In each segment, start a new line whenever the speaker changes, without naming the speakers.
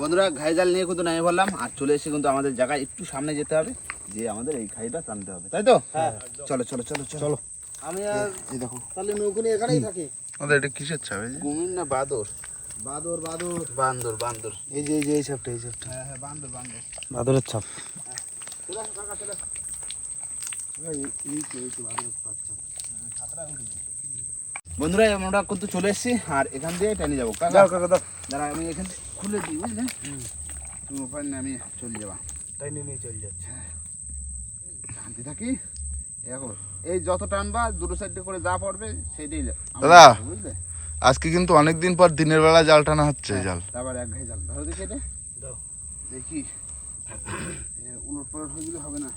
বন্ধুরা ঘাই জাল নিয়ে কিন্তু নামে বললাম আর চলে এসে কিন্তু আমাদের জায়গায় একটু সামনে যেতে হবে। যে আমাদের এই ঘাইটা টানতে হবে। তাই তো? চলো চলো চলো চলো।
আমি আর
এই দেখো।
তাহলে নৌকুনি এখানেই থাকি।
আমাদের এটা কিসের এই যে?
কুমির না বাদর।
বাদর বাদর।
বান্দর বান্দর।
এই যে এই যে এই সাপটা এই সাপটা
হ্যাঁ হ্যাঁ বান্দর বান্দর।
বাদরের ছাপ।
চলে আসো কাকা চলে আসো।
এই তো এই তো বাদরের ছাপ।
বন্ধুরা আমরা কিন্তু চলে এসেছি আর এখান দিয়ে টেনে যাব। কাকা
কাকা দাও।
দাঁড়া আমি এখান থেকে খুলে দিই বুঝলে? তুমি ওখানে আমি চলে যাবা।
তাই নিয়ে চলে যাচ্ছে।
শান্তি থাকি। দেখো এই যত টানবা দুটো সাইডে করে যা পড়বে
দাদা।
বুঝলে?
আজকে কিন্তু অনেকদিন পর দিনের বেলা জাল টানা হচ্ছে জাল।
তারপর এক ঘাই জাল। ধরো দেখি এটা।
দাও।
দেখি। উলট পালট হয়ে গেলে হবে না।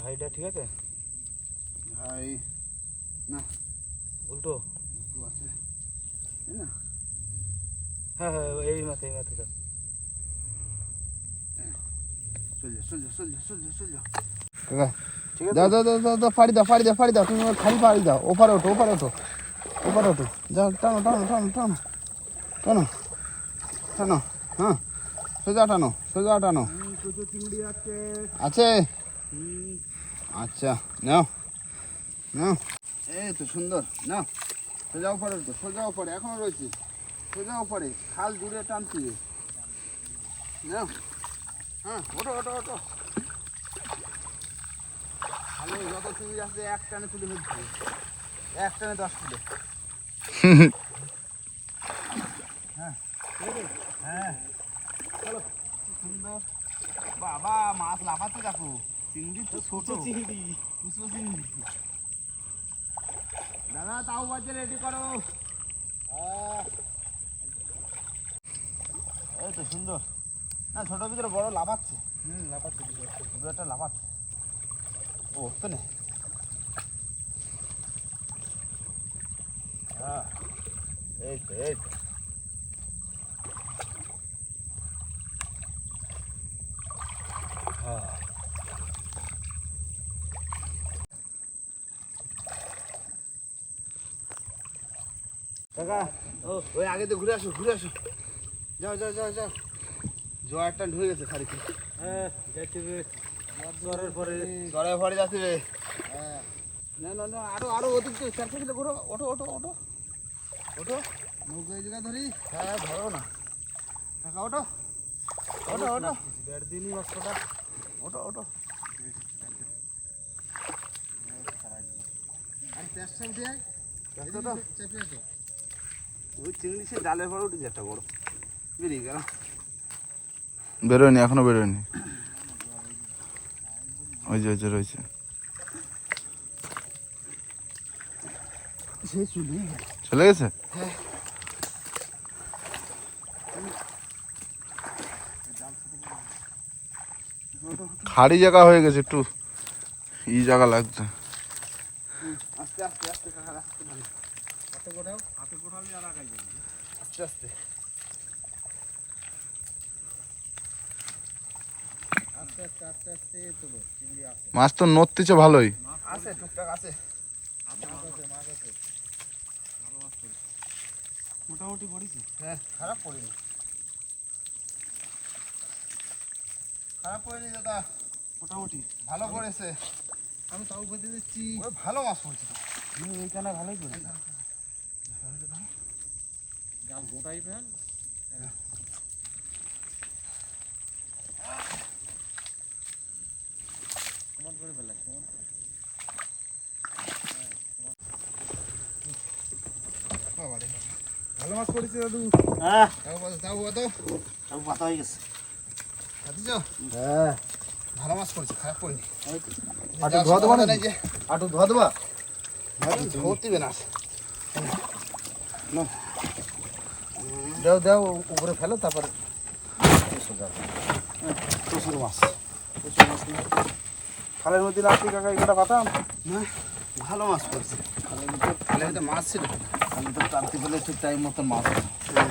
ভাইটা ঠিক আছে?
ভাই না।
উল্টো।
একটু আছে তাই না?
হ্যাঁ হ্যাঁ এই মাথা এই মাথা দাও
দাও দাও দাও দাও দাও ফাড়ি দাও ফাড়ি দাও ফাড়ি দাও তুমি খালি ফাড়ি দাও ওপারে ওঠো ওপারে ওঠো ওপারে ওঠো। যাও টানো টানো টানো টানো টানো টানো হ্যাঁ সোজা টানো সোজা টানো।
আছে।
আছে? আচ্ছা নাও নাও। এই তো সুন্দর নাও। সোজা উপরে ওঠো সোজা উপরে এখনও রয়েছে। সোজা উপরে খাল জুড়ে টানছি হ্যাঁ ওঠো ওঠো ওঠো। খালে যত চিংড়ি আছে এক টানে তুলে ফেলছি এক টানে দশ কিলো হ্যাঁ হ্যাঁ। চলো। সুন্দর। বাবা মাছ লাফাচ্ছে দেখো। চিংড়ি তো ছোট।
চিংড়ি।
চিংড়ি। দাদা তাও বাজে রেডি করো। এই তো সুন্দর। না ছোট ভিতরে বড় লাফাচ্ছে।
হুম লাফাচ্ছে
দু একটা লাফাচ্ছে। ও তো নে। হ্যাঁ এই তো এই তো হ্যাঁ কাকা ও ওই আগে তো ঘুরে আসো ঘুরে আসো। যাও যাও যাও যাও। জোয়ারটা ঢুকে গেছে খালি
হ্যাঁ যাচ্ছি রে জ্বরের পরে।
জলে ভরে যাচ্ছে রে না না না আরও আরও ওদিক তো চার ঘুরো ওঠো ওঠো ওঠো। ওঠো।
নৌকা জায়গা ধরি।
হ্যাঁ ধরো না। কাকা ওঠো। ওঠো ওঠো।
দেড় দিনই
ওঠো ওঠো।
আর পেঁচটা উঠে চেপে আসো
ওই চিংড়ি সে জালের পরে উঠেছে একটা বড়। বেরিয়ে গেল
বেরোয়নি এখনও বেরোয়নি। ওই যে ওই যে রয়েছে।
চলে
গেছে। খাড়ি জায়গা হয়ে গেছে একটু। ই জায়গা লাগছে
আস্তে আস্তে আস্তে কাকা আস্তে ভালো
হাতে কোটাও হাতে কোটালে আর আগাই যাবে
আস্তে আস্তে
চিংড়ি আছে
মাছ তো নড়তেছে ভালোই।
আছে টুকটাক আছে
মোটামুটি পড়েছে?
হ্যাঁ খারাপ পড়িনি। খারাপ পড়িনি দাদা।
মোটামুটি।
ভালো করেছে
আমি তাও খেতে দিচ্ছি।
ভালো মাছ পড়ছে। তো।
এইখানে ভালোই পড়েছে। গোটাই ফেল কেমন করে ফেলা
বাবারে।
ভালো মাছ পড়েছে দাদু
তাও বলো, তাও তো।
সব পাতা হয়ে গেছে? হ্যাঁ
ভালো মাছ পড়েছে খারাপ পড়িনি
আটু ধোয়া দেবো
না
আটু ধোয়া দেবা
ধরতে হবে না
দাও দাও উপরে ফেলো তারপরে
প্রচুর মাছ।
খালের মধ্যে লাস্টি কাকা এগুলো পাতাম?
না ভালো মাছ পড়ছে। খালে হয়তো মাছ ছিল? আমি তো টানতে পেলে ঠিক টাইম মতো মাছ হলো।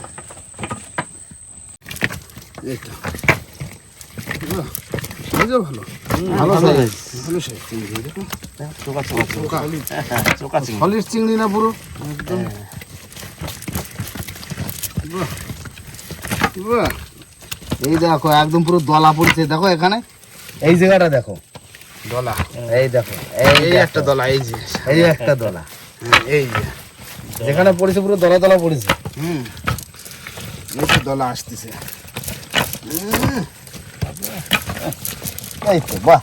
এই তো এগুলো সাইজও ভালো। ভালো ভালো চিংড়ি। না পুরো? একদম বাহ।
বাহ, এই দেখো একদম পুরো দলা পড়ছে। দেখো এখানে? এই জায়গাটা দেখো।
দলা?
এই দেখো
এই একটা দলা এই যে।
এই একটা দলা।
এই যে।
যেখানে পড়েছে পুরো দলা দলা পড়েছে।
হুম। এই দলা আসতেছে।
এই তো বাহ।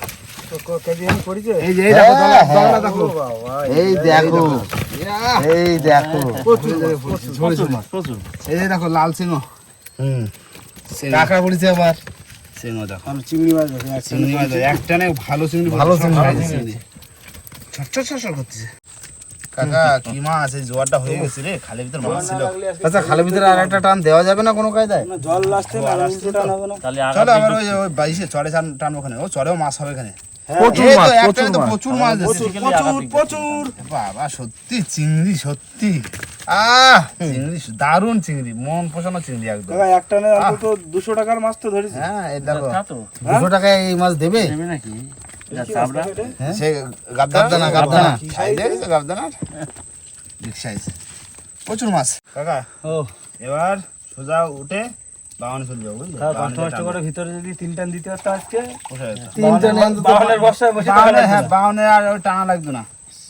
এই দেখো দলা দলা। দেখো।
এই দেখো
লাল সিংহ।
হুম। কাঁকড়া পড়েছে আবার।
সিংহ দেখো
চিংড়ি মাছ আছে
চিংড়ি মাছ একটা না ভালো চিংড়ি
ভালো চিংড়ি
ভালো
আছে।
চিংড়ি ছটছট ছটছট করতেছে। কাকা কি মাছ? এই জোয়ারটা হয়ে গেছে রে খালের ভিতর মাছ ছিল।
আচ্ছা খালের ভিতরে আর একটা টান দেওয়া যাবে না কোনো কায়দায়?
না, জল আসছে টান হবে না।
তাহলে
চলো আবার ওই ওই বাইশে চড়ে টান- টানবো ওখানে। ও চড়েও মাছ হবে এখানে।
প্রচুর মাছ, প্রচুর মাছ।
প্রচুর মাছ
প্রচুর।
এসেছে।
প্রচুর প্রচুর
বাবা সত্যি চিংড়ি সত্যি। আহ চিংড়ি মন পোষানো চিংড়ি একদম।
একটা অন্তত দুশো টাকার মাছ তো ধরেছি।
হ্যাঁ এই দেখো
দুশো টাকায় এই মাছ দেবে?
দেবে নাকি?
সে গাবদানা
গাবদানা, গাবদানা।
সাইজ দেখেছ গাবদানা বিগ সাইজ প্রচুর মাছ। কাকা
ও।
এবার সোজা উঠে বাগানে চলে যাব বুঝলি?
কষ্ট কষ্ট করে ভিতরে যদি তিন টান দিতে পারতো আজকে?
কোথায়
তিন টানে
বাগানের বর্ষায় বসে
বাগানে হ্যাঁ। আর ওই টানা লাগতো না।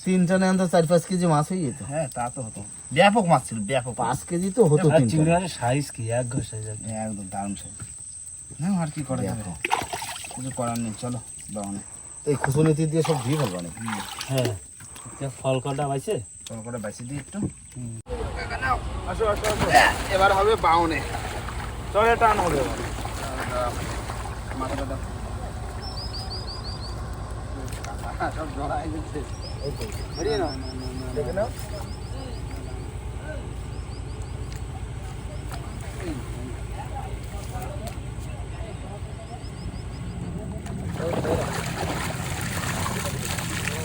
তিন টানে অন্তত চার পাঁচ কেজি মাছ হয়ে যেত।
হ্যাঁ তা তো হতো। ব্যাপক মাছ ছিল ব্যাপক।
পাঁচ কেজি তো হতো
আর চিংড়ি মাছের সাইজ কি? এক ঘর সাইজ
একদম দারুণ সাইজ না আর কি করা যাবে? কিছু করার নেই চলো বাগানে
এই খুসুনিতি দিয়ে সব দিয়ে ফেলবা
হ্যাঁ। ফল কটা পাইছে?
চলো করে বাইসে দিই একটু।
আসো আসো আসো।
এবার হবে বাউনে।
চলে টান হবে।
মাথাটা দাও। সব জড়াই গেছে। বেরিয়ে নাও
দেখে নাও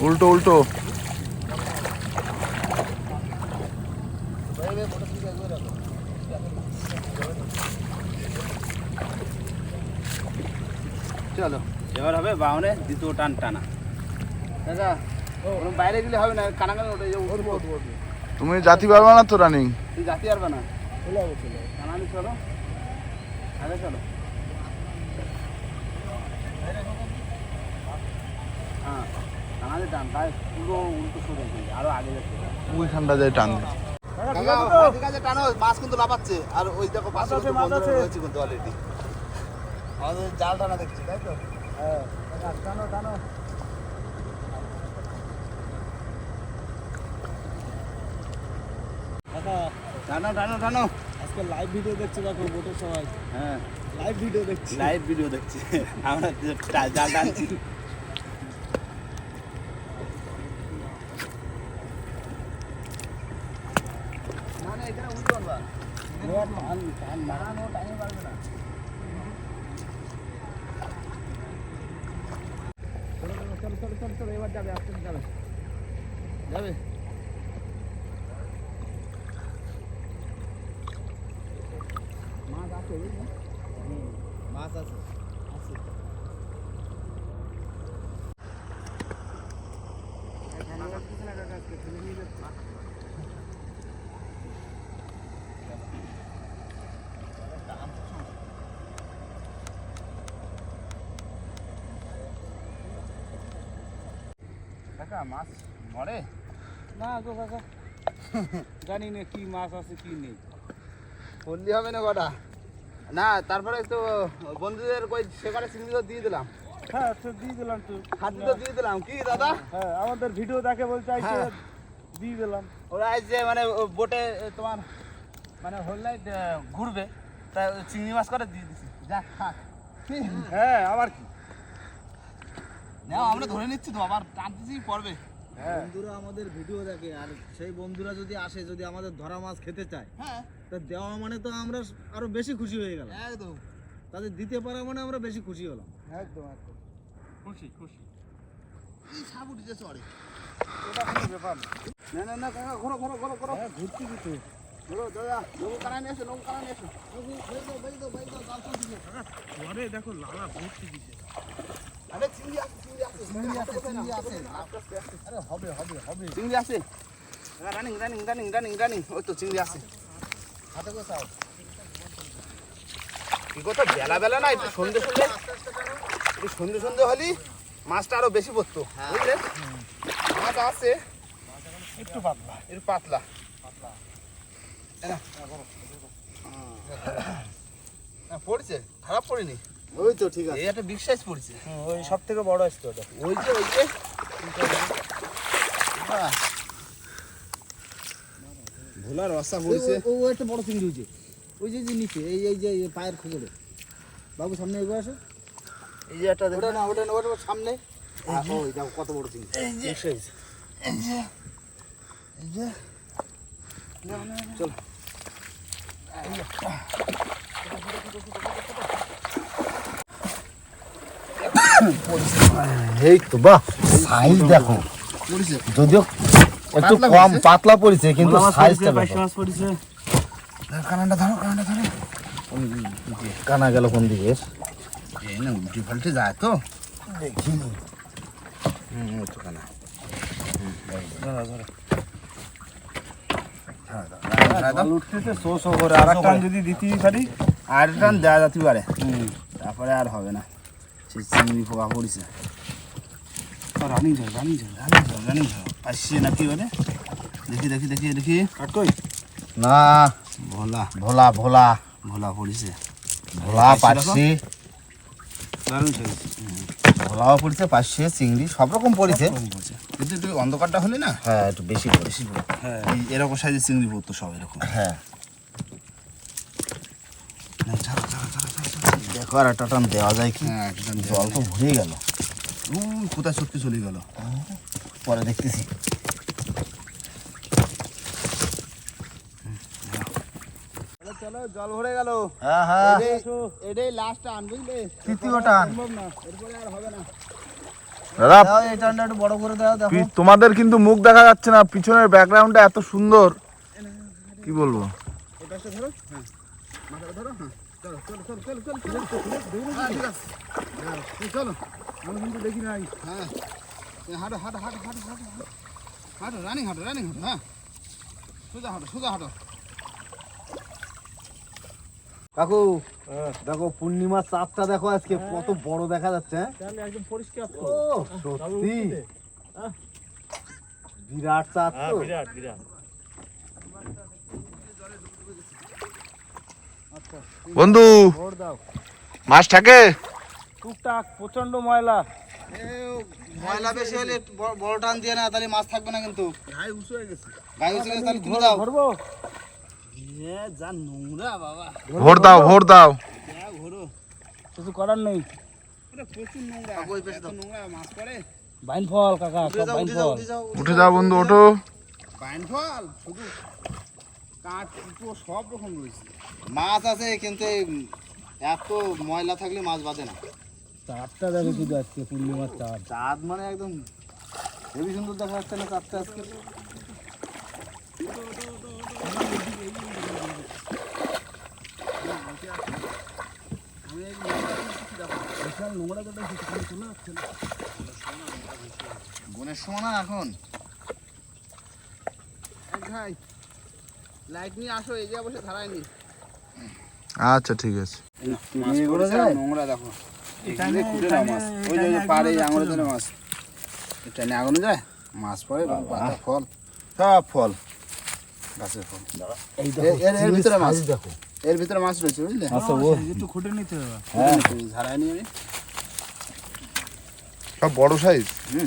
উল্টো উল্টো চলো। এবার হবে বাউনে দ্বিতীয় টান টানা। দাদা বাইরে গেলে হবে না কানাকানি ওটা উঠবো
তুমি জাতি পারবে না তো রানিং?
তুই জাতি পারবে না? কানানি চলো আগে চলো। হ্যাঁ কানানি টান তাই পুরো উল্টো সরে আরও আগে যাচ্ছে।
ওইখানটা যায় টান।
ঠিক আছে
মাছ কিন্তু লাফাচ্ছে। আর ওই দেখো পাশে
আছে,
কিন্তু
মাছ
রয়েছে কিন্তু অলরেডি আমাদের জাল টানা দেখছি তাই তো?
হ্যাঁ টানো টানো কাকা
টানো টানো টানো।
আজকে লাইভ ভিডিও দেখছে দেখো বোটের সবাই।
হ্যাঁ।
লাইভ ভিডিও দেখছি।
লাইভ ভিডিও দেখছি। আমরা জাল টানছি। না না এখানে উল্টো আনবা যাবে মাছ কাকা মাছ মরে?
না গো কাকা। জানি না কি মাছ আছে কি নেই।
বললি হবে না কটা না তারপরে তো বন্ধুদের কই সেখানে চিংড়ি তো দিয়ে দিলাম।
হ্যাঁ তো দিয়ে দিলাম তো।
খাদ্য তো দিয়ে দিলাম। কি দাদা?
হ্যাঁ আমাদের ভিডিও দেখে বলতে আইছে
হ্যাঁ।
দিয়ে দিলাম।
ওরা যে মানে বোটে তোমার মানে হোল নাইট ঘুরবে। তাই ওই চিংড়ি মাছ করে দিয়ে দিছি। যা
হ্যাঁ আবার কি?
নাও আমরা ধরে নিচ্ছি তো আবার টানতেছি পড়বে।
হ্যাঁ।
বন্ধুরা আমাদের ভিডিও দেখে আর সেই বন্ধুরা যদি আসে যদি আমাদের ধরা মাছ খেতে চায়
হ্যাঁ।
তা দেওয়া মানে তো আমরা আরও বেশি খুশি হয়ে গেলাম।
একদম।
তাদের দিতে পারা মানে আমরা বেশি খুশি হলাম।
একদম একদম। খুশি খুশি।
এই সাবু দিতে চড়ে
ওটা কোনো ব্যাপার না।
না না না কাকা ঘোরো ঘোরো ঘোরো ঘোরো।
হ্যাঁ ঘুরতে দিতে
ঘোরো দাদা। নৌকো কানা নিয়ে এসো নৌকো কানা নিয়ে এসো। নৌকো বেই দাও বেই দাও বেই দাও জাল চলছে
পরে দেখো লালা ভর্তি দিছে
চিংড়ি আছে running running running running running. ওই তো চিংড়ি আছে। কি কথা বেলা বেলা না একটু সন্ধে সন্ধে? একটু সন্ধে সন্ধে হলি মাছটা আরও বেশি পড়তো বুঝলেন মাছ আছে।
একটু পাতলা।
একটু পাতলা। হ্যাঁ, পড়ছে। খারাপ পড়েনি?
ওই তো ঠিক আছে।
একটা বিগ সাইজ পড়ছে।
ওই সব থেকে বড় আসতো ওটা।
ওই যে ওই যে। বাহ। ভোলা রসা পড়ছে
ও একটা বড় চিংড়ি হয়েছে ওই যে যে নিচে এই এই যে পায়ের খুঁজে বাবু সামনে এগো আসো।
এই যে একটা
ওটা না ওটা না ওটা সামনে। ওই দেখো কত বড় চিংড়ি
এই যে। এই যে। এই যে। চল।
এই তো বাহ সাইজ দেখো। যদিও একটু কম পাতলা পড়েছে কিন্তু সাইজটা
পড়েছে
কানাটা ধরো কানাটা ধরো
কানা গেল কোন দিকে?
এই না উল্টি পাল্টে যায় তো।
দেখিনি।
হুম ওই তো কানা। আর টান দেওয়া যেতে পারে। তারপরে আর হবে না। সেই চিংড়ি পড়েছে
রানিং রানিং
বলে দেখি দেখি দেখি দেখি
কাটকই
না
ভোলা
ভোলা ভোলা
ভোলা পড়েছে
ভোলা ভোলাও পড়েছে পার্শে চিংড়ি সব রকম পড়েছে
কিন্তু একটু অন্ধকারটা হলে না
হ্যাঁ একটু বেশি
বেশি
হ্যাঁ
এরকম সাইজের চিংড়ি পড়তো সব এরকম
হ্যাঁ দেখো আর একটা টান দেওয়া যায় কি?
হ্যাঁ
জল তো ভরে গেল।
কোথায় সত্যি চলে গেল?
পরে দেখতেছি।
চলো জল ভরে গেল।
হ্যাঁ হ্যাঁ।
এটাই লাস্ট টান বুঝলে?
তৃতীয় টান।
এরপরে আর হবে না।
তোমাদের কিন্তু মুখ দেখা যাচ্ছে না পিছনের ব্যাকগ্রাউন্ডটা এত সুন্দর। কি বলব?
ধরো হ্যাঁ ধরো হ্যাঁ। চলো চলো চলো চলো চলো চলো চলো হ্যাঁ ঠিক আছে হ্যাঁ, চলো আমি কিন্তু দেখি নাই হ্যাঁ হাঁটো হাঁটো হাঁটো হাঁটো হাঁটো হাঁটো। রানিং হাঁটো রানিং হাঁটো হ্যাঁ সোজা হাঁটো সোজা হাঁটো
কাকু দেখো পূর্ণিমার চাঁদটা দেখো আজকে কত বড় দেখা যাচ্ছে হ্যাঁ?
একদম পরিষ্কার
সত্যি। বিরাট চাঁদ
হ্যাঁ
তো
বিরাট বিরাট।
বন্ধু মাছ থাকে?
টুকটাক প্রচণ্ড ময়লা।
ময়লা বেশি হলে বড়- টান দিয়ে না তাহলে মাছ থাকবে না কিন্তু।
গায়ে উঁচু হয়ে গেছে।
গায়ে উঠে গেছে তাহলে দাও
যা নোংরা বাবা।
ভোর দাও ভোর দাও।
ঘোরো।
কিছু করার নেই।
প্রচুর নোংরা। নোংরা মাছ পড়ে।
বাইন ফল কাকা
উঠে
সব
যাও
বাইন
উঠে যাও।
ফল
উঠে যাও
বন্ধু ওঠো।
বাইন ফল শুধু। কাঠ কুটো সব রকম রয়েছে।
মাছ আছে কিন্তু এত ময়লা থাকলে মাছ বাঁধে না।
চারটা দেখো শুধু আজকে পূর্ণিমার চাঁদ।
চাঁদ মানে একদম হেবি সুন্দর দেখা যাচ্ছে না চাঁদটা আজকে? বনের সময় না। এখন। ভাই লাইট নিয়ে আসো এই যে বসে ধারায় নি।
আচ্ছা ঠিক আছে।
নোংরা দেখো। এখানে কুটে না মাছ। ওই যে পাড়ে আঙুলে ধরে মাছ। এটা নিয়ে আগুনে যায়? মাছ পড়ে পাতা ফল। সব ফল। গাছের ফল। এর- এর- এর ভিতরে মাছ।
সাইজ দেখো।
এর ভিতরে মাছ রয়েছে বুঝলে?
আচ্ছা ও
একটু খুঁটে নিতে হবে।
নিয়ে আমি।
সব বড় সাইজ
হুম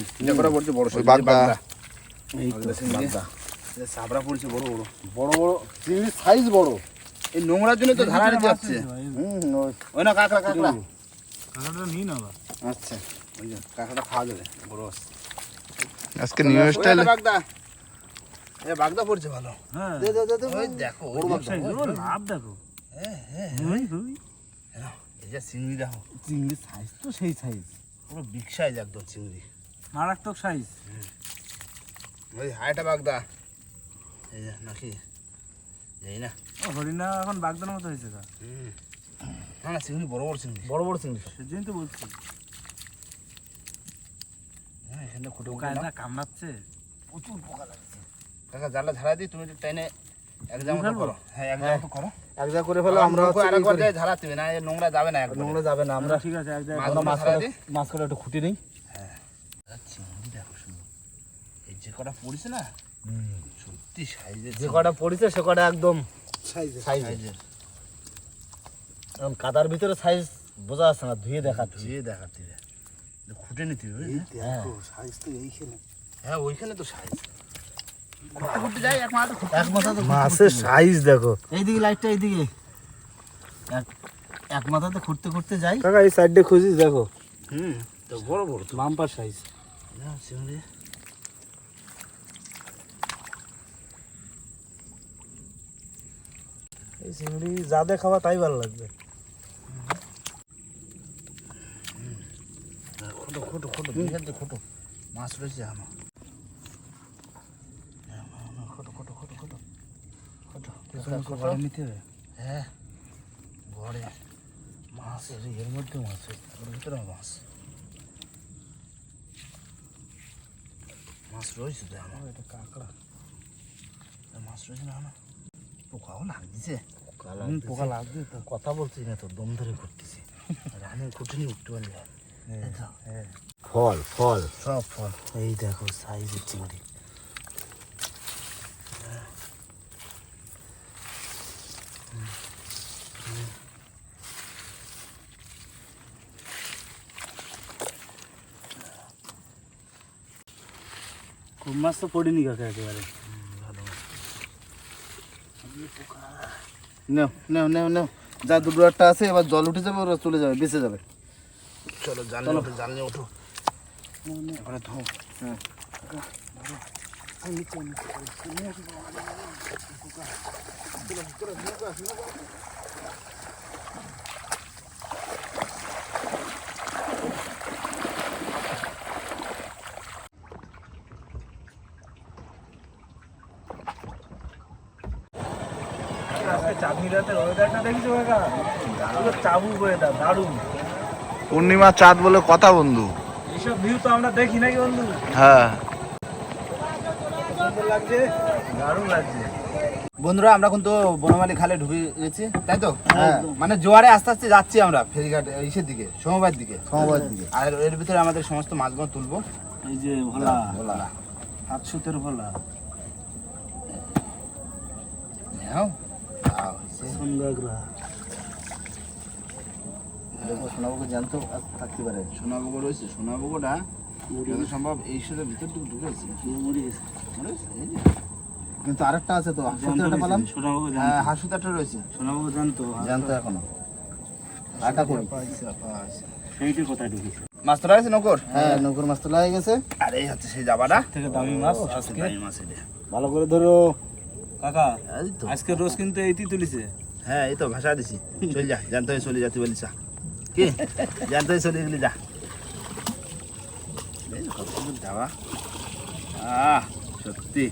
বড়
ওই
সাইজের
বাগদা।
এই তো
বাগদা। সাবড়া পড়ছে বড় বড়।
বড় বড় চিংড়ির সাইজ বড়।
এই নোংরার জন্য তো ধারা নিতে যাচ্ছে।
ওই
না কাঁকড়া কাঁকড়া।
কাকাটা নিই না
আচ্ছা ওই যে কাঁকড়া খাওয়া যাবে বড়।
আজকে নিউ স্টাইল
বাগদা এ বাগদা পড়ছে ভালো।
হ্যাঁ।
দে দে দে দে
ওই দেখো ওই
বড়
যে-
সাইজ ও লাভ দেখো। ওই, ওই।
এই যে চিংড়ি দেখো।
চিংড়ির সাইজ তো সেই সাইজ
পুরো বিগ সাইজ একদম চিংড়ি।
মারাত্মক সাইজ
ওই হাইটা বাগদা। এই যে নাকি? এই না।
হরিণা এখন বাগদার মতো হয়েছে কা
না না চিংড়ি বড় বড় চিংড়ি।
বড় বড় চিংড়ি
সেজন্যই তো বলছি।
হ্যাঁ এখানে খুঁটে
পোকা
উঠে নাও।
না। কামড়াচ্ছে।
কাকা জালটা ধারা দিই তুমি একটু টেনে এক জায়গা করো। হ্যাঁ এক জায়গা করো।
এক জায়গা করে ফেলো আমরা
আর
এই করি।
ঝাড়াতে হবে না নোংরা যাবে না
নোংরা যাবে না আমরা
ঠিক আছে এক জায়গায়
আমরা মাছ করে মাছ করে একটু খুঁটি নেই।
দেখো শুধু এই যে কটা পড়েছে না? সত্যি সাইজের
যে কটা পড়েছে সে কটা একদম সাইজ
সাইজের
এখন কাদার ভিতরে সাইজ বোঝা যাচ্ছে না ধুয়ে
ধুয়ে দেখাতে খুঁটে নিতে হবে
হ্যাঁ?
সাইজ তো এইখানে। হ্যাঁ ওইখানে তো সাইজ ঘুরতে ঘুরতে যাই এক মাথা
এক মাথা তো
মাছের সাইজ দেখো।
এইদিকে লাইটটা এইদিকে। এক এক মাথাতে খুঁড়তে খুঁড়তে যাই।
কাকা এই সাইডে খুঁজিস দেখো।
হুম তো বড় বড়
বাম্পার সাইজ
না চিংড়ি
এই চিংড়ি যা দিয়ে খাওয়া তাই ভালো লাগবে।
খোটো খোটো খোটো বিঘার খোটো মাছ রয়েছে আমার। খোটো খোটো খোটো খোটো খোটো
নিতে হবে
হ্যাঁ ঘরে মাছ এর এর মধ্যে মাছ ওর ভিতরে মাছ মাছ রয়েছে তো আমার
এটা কাঁকড়া।
মাছ রয়েছে না আমার? পোকাও লাগছে।
হুম, পোকা লাগবে তো
কথা বলছি না তো দম ধরে করতেছি রানে কুটুনি উঠতে পারলে।
ফল ফল।
সব ফল।
এই দেখো সাইজের চিংড়ি
খুব মাছ তো পড়িনি কাকা একেবারে।
নেও নেও নেও নেও। যা দুটো একটা আছে এবার জল উঠে যাবে ওরা চলে যাবে বেঁচে যাবে। চলো জাল ওঠো জাল নিয়ে ওঠো। এবারে ধো হ্যাঁ।
আজকে চাঁদনি রাতের ওয়েদারটা দেখেছ কাকা? পুরো চাবুক ওয়েদার দারুণ।
পূর্ণিমা চাঁদ বলে কথা বন্ধু।
এইসব ভিউ তো আমরা দেখি নাকি বন্ধু?
হ্যাঁ।
সুন্দর লাগছে? দারুণ লাগছে।
বন্ধুরা আমরা কিন্তু বনমালী খালে ঢুকে গেছি তাই তো? হ্যাঁ। মানে জোয়ারে আস্তে আস্তে যাচ্ছি আমরা ফেরিঘাট ইসের দিকে সমবায়ের দিকে।
সমবায়ের দিকে।
আর এর ভিতরে আমাদের সমস্ত মাছগুলো তুলবো।
এই যে ভোলা
বলা
হাত সুতের ভোলা।
নাও থাকতে পারে। রয়েছে যত সম্ভব এই ভিতর ঢুকে। কিন্তু আরেকটা আছে তো হাসুতে একটা পেলাম?
সোনাবাবু
হ্যাঁ হাসুতে একটা রয়েছে।
সোনাবাবু জানতো
জানতো এখনও। আটা কই?
সেইটি কোথায় ঢুকেছে?
মাছ তোলা গেছে নকর?
হ্যাঁ। নৌকর মাছ তোলা হয়ে গেছে।
আরে এই হচ্ছে সেই জাবাটা।
থেকে দামি মাছ
আজকে। দামি মাছ এটা।
ভালো করে ধরো।
কাকা আজকে রোজ কিন্তু এইটি তুলিছে
হ্যাঁ এই তো ভাষা দিছি। চল যা জানতে হয় চলে যাতে বলিস কি? জানতে হয় চলে গেলি যা। যাওয়া। আহ সত্যি।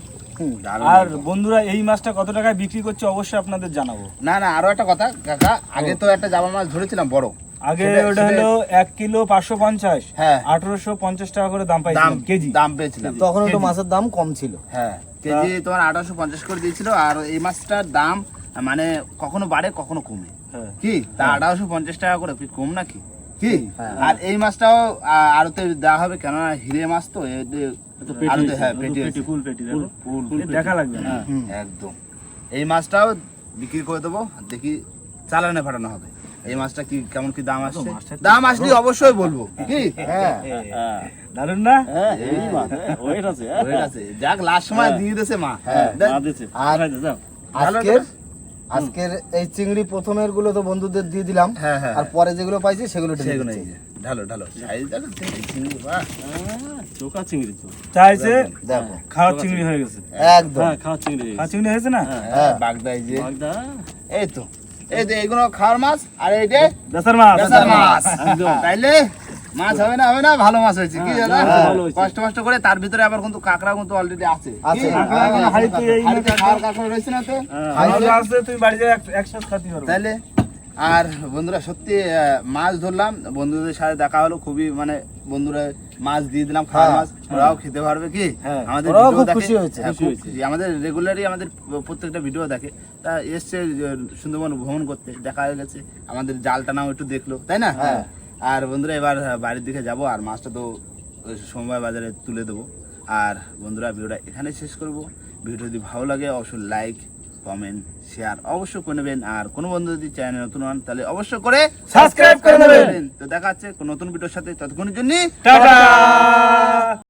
আর বন্ধুরা এই মাছটা কত টাকায় বিক্রি করছে অবশ্যই আপনাদের জানাব।
না না আরও একটা কথা কাকা আগে তো একটা জামা মাছ ধরেছিলাম বড়।
আগে ওটা হলো এক কিলো পাঁচশো পঞ্চাশ
হ্যাঁ।
আঠারোশো পঞ্চাশ টাকা করে দাম
দাম
পাইছিলাম কেজি।
দাম পেয়েছিলাম।
তখন
কেজি।
মাছের দাম কম ছিল।
হ্যাঁ কেজি তোমার আঠারোশো পঞ্চাশ করে দিয়েছিল আর এই মাছটার দাম মানে কখনো বাড়ে কখনো কমে।
হ্যাঁ।
কি? তা আঠারোশো পঞ্চাশ টাকা করে কম নাকি? কি?
হ্যাঁ।
আর এই মাছটাও আড়তে দেওয়া হবে কেননা হিরে মাছ তো আড়তে হ্যাঁ পেটি
পেটি ফুল পেটি দেখো। লাগবে না।
একদম। এই মাছটাও বিক্রি করে দেবো দেখি চালানে ফাটানো হবে। এই মাছটা কি কেমন কি দাম আসছে? দাম আসলে অবশ্যই বলব কি? হ্যাঁ।
দারুণ না?
এই মাছ ওয়েট আছে। যাক লাস্ট সময় দিয়ে দিয়েছে মা। দেখ,
আর আজকের আজকের এই চিংড়ি প্রথমেরগুলো তো বন্ধুদের দিয়ে দিলাম।
হ্যাঁ হ্যাঁ
আর পরে যেগুলো পাইছি সেগুলো ঢেলে
সেগুলো এই যে, ঢালো চিংড়ি, চিংড়ি বাহ।
চোকা চিংড়ি তো। চাইছে
দেখো
খাওয়ার চিংড়ি হয়ে গেছে।
একদম।
খাওয়ার চিংড়ি হয়েছে না?
হ্যাঁ বাগদা এই যে। এই তো। এই যে এইগুলো খাওয়ার মাছ আর এই যে
বেসার মাছ।
মাছ। তাইলে মাছ হবে না হবে না ভালো মাছ হয়েছে। কি দাদা
হ্যাঁ।
কষ্ট কষ্ট করে তার ভিতরে আবার কিন্তু কাঁকড়া কিন্তু অলরেডি আছে।
আছে।
কাঁকড়া এখনও
হ্যাঁ,
হাড়িতে এই
হাড়িতে খাওয়ার কাঁকড়া রয়েছে না তো?
আছে তুই বাড়ি একসাথে খাতি পারব
তাইলে আর বন্ধুরা সত্যি মাছ ধরলাম। বন্ধুদের সাথে দেখা হলো খুবই মানে বন্ধুরা মাছ দিয়ে দিলাম খাওয়া
হ্যাঁ,
মাছ। ওরাও খেতে পারবে কি?
হ্যাঁ,
আমাদের
খুশি হয়েছে,
হ্যাঁ। আমাদের রেগুলারই আমাদের প্রত্যেকটা ভিডিও দেখে। তা এসছে সুন্দরবন ভ্রমণ করতে। দেখা হয়ে গেছে আমাদের জাল টানাও একটু দেখল তাই না?
হ্যাঁ।
আর বন্ধুরা এবার বাড়ির দিকে যাব আর মাছটা তো সোমবার সময় বাজারে তুলে দেবো। আর বন্ধুরা ভিডিওটা এখানে শেষ করব। ভিডিও যদি ভালো লাগে অবশ্যই লাইক কমেন্ট শেয়ার অবশ্যই করে নেবেন। আর কোনো বন্ধু যদি চ্যানেল নতুন হন তাহলে অবশ্যই করে
সাবস্ক্রাইব করে নেবেন।
তো দেখা হচ্ছে নতুন ভিডিওর সাথে ততক্ষণের জন্য
টাটা!